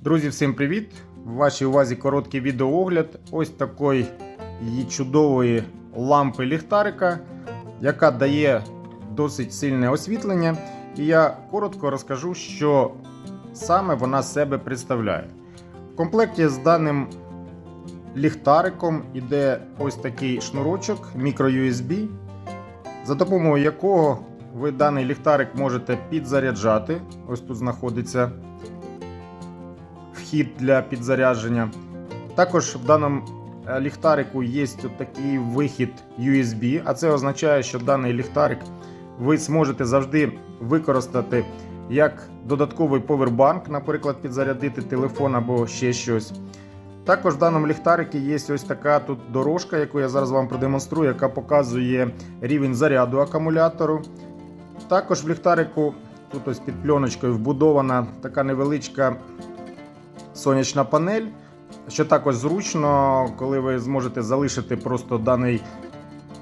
Друзі, всім привіт! В вашій увазі короткий відеоогляд ось такої її чудової лампи ліхтарика, яка дає досить сильне освітлення. І я коротко розкажу, що саме вона себе представляє. В комплекті з даним ліхтариком іде ось такий шнурочок microUSB, за допомогою якого ви даний ліхтарик можете підзаряджати. Ось тут знаходиться вхід для підзарядження. Також в даному е, ліхтарику є такий вихід USB, а це означає, що даний ліхтарик ви зможете завжди використати як додатковий повербанк, наприклад, підзарядити телефон або ще щось. Також в даному ліхтарику є ось така тут дорожка, яку я зараз вам продемонструю, яка показує рівень заряду акумулятору. Також в ліхтарику тут ось під пленочкою вбудована така невеличка сонячна панель, що також зручно, коли ви зможете залишити просто даний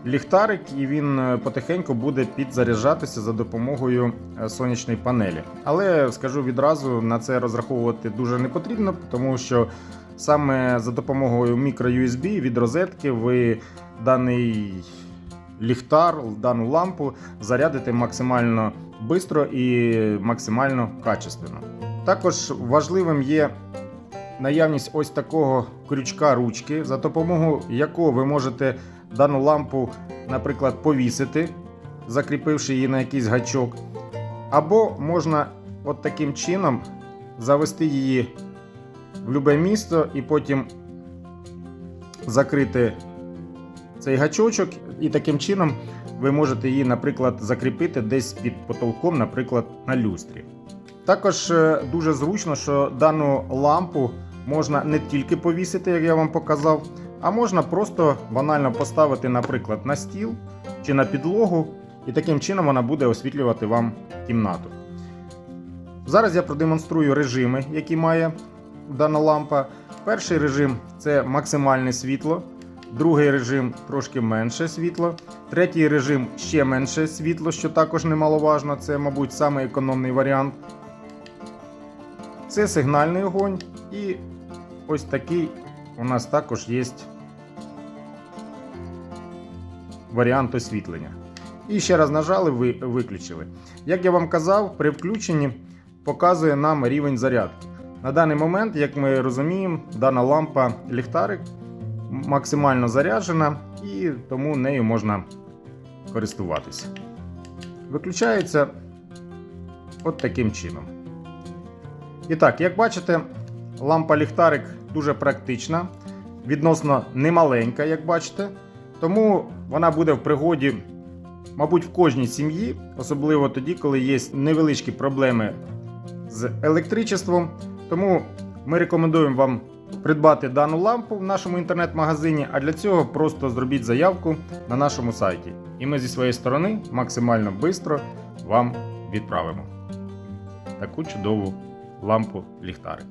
ліхтарик, і він е, потихеньку буде підзаряджатися за допомогою е, сонячної панелі. Але скажу відразу, на це розраховувати дуже не потрібно, тому що саме за допомогою microUSB від розетки ви даний ліхтар, дану лампу зарядите максимально швидко і максимально качественно. Також важливим є наявність ось такого крючка ручки, за допомогою якого ви можете дану лампу, наприклад, повісити, закріпивши її на якийсь гачок. Або можна от таким чином завести її в любе місто і потім закрити цей гачочок, і таким чином ви можете її, наприклад, закріпити десь під потолком, наприклад, на люстрі. Також е, дуже зручно, що дану лампу можна не тільки повісити, як я вам показав, а можна просто банально поставити, наприклад, на стіл чи на підлогу, і таким чином вона буде освітлювати вам кімнату. Зараз я продемонструю режими, які має дана лампа. Перший режим це максимальне світло, другий режим трошки менше світло, третій режим ще менше світло, що також немаловажно, це, мабуть, самий економний варіант. Це сигнальний огонь і ось такий у нас також є варіант освітлення. І ще раз нажали, ви виключили. Як я вам казав, при включенні показує нам рівень зарядки. На даний момент, як ми розуміємо, дана лампа ліхтарик максимально заряджена і тому нею можна користуватися. Виключається от таким чином. І так, як бачите, лампа ліхтарик дуже практична, відносно немаленька, як бачите. Тому вона буде в пригоді, мабуть, в кожній сім'ї, особливо тоді, коли є невеличкі проблеми з електричеством. Тому ми рекомендуємо вам придбати дану лампу в нашому інтернет-магазині, а для цього просто зробіть заявку на нашому сайті. І ми зі своєї сторони максимально швидко вам відправимо таку чудову лампу ліхтарик.